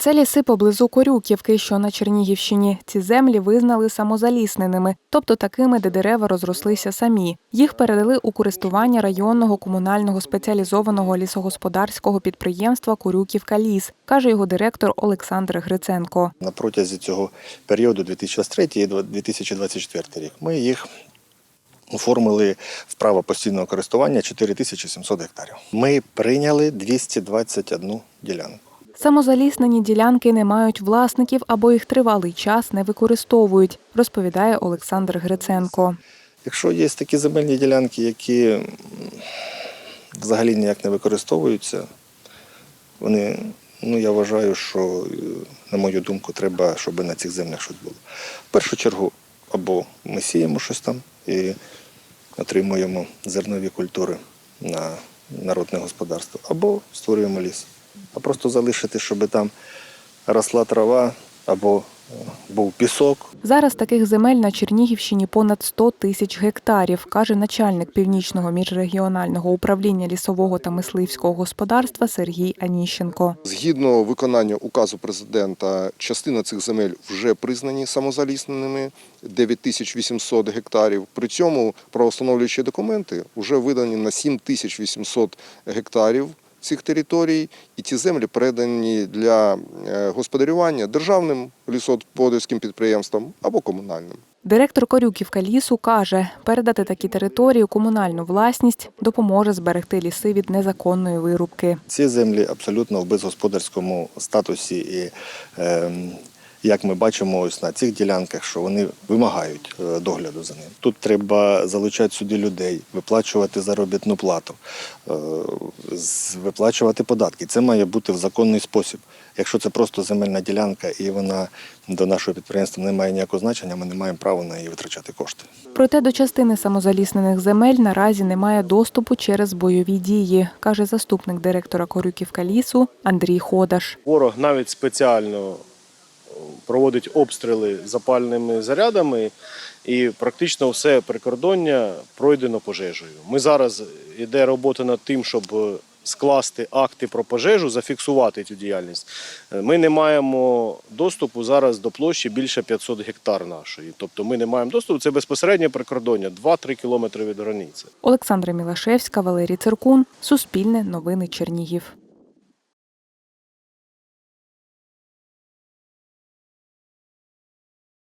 Це ліси поблизу Корюківки, що на Чернігівщині. Ці землі визнали самозалісненими, тобто такими, де дерева розрослися самі. Їх передали у користування районного комунального спеціалізованого лісогосподарського підприємства Корюківка Ліс, каже його директор Олександр Гриценко. На протязі цього періоду 2023 і 2024 рік ми їх оформили в право постійного користування 4700 гектарів. Ми прийняли 221 ділянку. Самозаліснені ділянки не мають власників або їх тривалий час не використовують, розповідає Олександр Гриценко. Якщо є такі земельні ділянки, які взагалі ніяк не використовуються, вони, ну я вважаю, що, на мою думку, треба, щоб на цих землях щось було. В першу чергу, або ми сіємо щось там і отримуємо зернові культури на народне господарство, або створюємо ліс. А просто залишити, щоб там росла трава або е, був пісок, Зараз таких земель на Чернігівщині понад 100 тисяч гектарів, каже начальник північного міжрегіонального управління лісового та мисливського господарства Сергій Аніщенко. Згідно виконання указу президента, частина цих земель вже признані самозалісненими 9800 гектарів. При цьому правоустановлюючі документи вже видані на 7800 гектарів цих територій, і ці землі передані для е, господарювання державним лісогосподарським підприємствам або комунальним. Директор Корюківка лісу каже, передати такі території у комунальну власність допоможе зберегти ліси від незаконної вирубки. Ці землі абсолютно в безгосподарському статусі, і е, як ми бачимо ось на цих ділянках, що вони вимагають е, догляду за ним. Тут треба залучати сюди людей, виплачувати заробітну плату, е, виплачувати податки. Це має бути в законний спосіб. Якщо це просто земельна ділянка і вона до нашого підприємства не має ніякого значення, ми не маємо права на її витрачати кошти. Проте до частини самозаліснених земель наразі немає доступу через бойові дії, каже заступник директора Корюківка лісу Андрій Ходаш. Ворог навіть спеціально проводить обстріли запальними зарядами, і практично все прикордоння пройдено пожежею. Ми зараз йде робота над тим, щоб скласти акти про пожежу, зафіксувати цю діяльність. Ми не маємо доступу зараз до площі більше 500 гектар нашої. Тобто ми не маємо доступу. Це безпосереднє прикордоння 2-3 кілометри від границі. Олександра Мілашевська, Валерій Циркун, Суспільне новини Чернігів.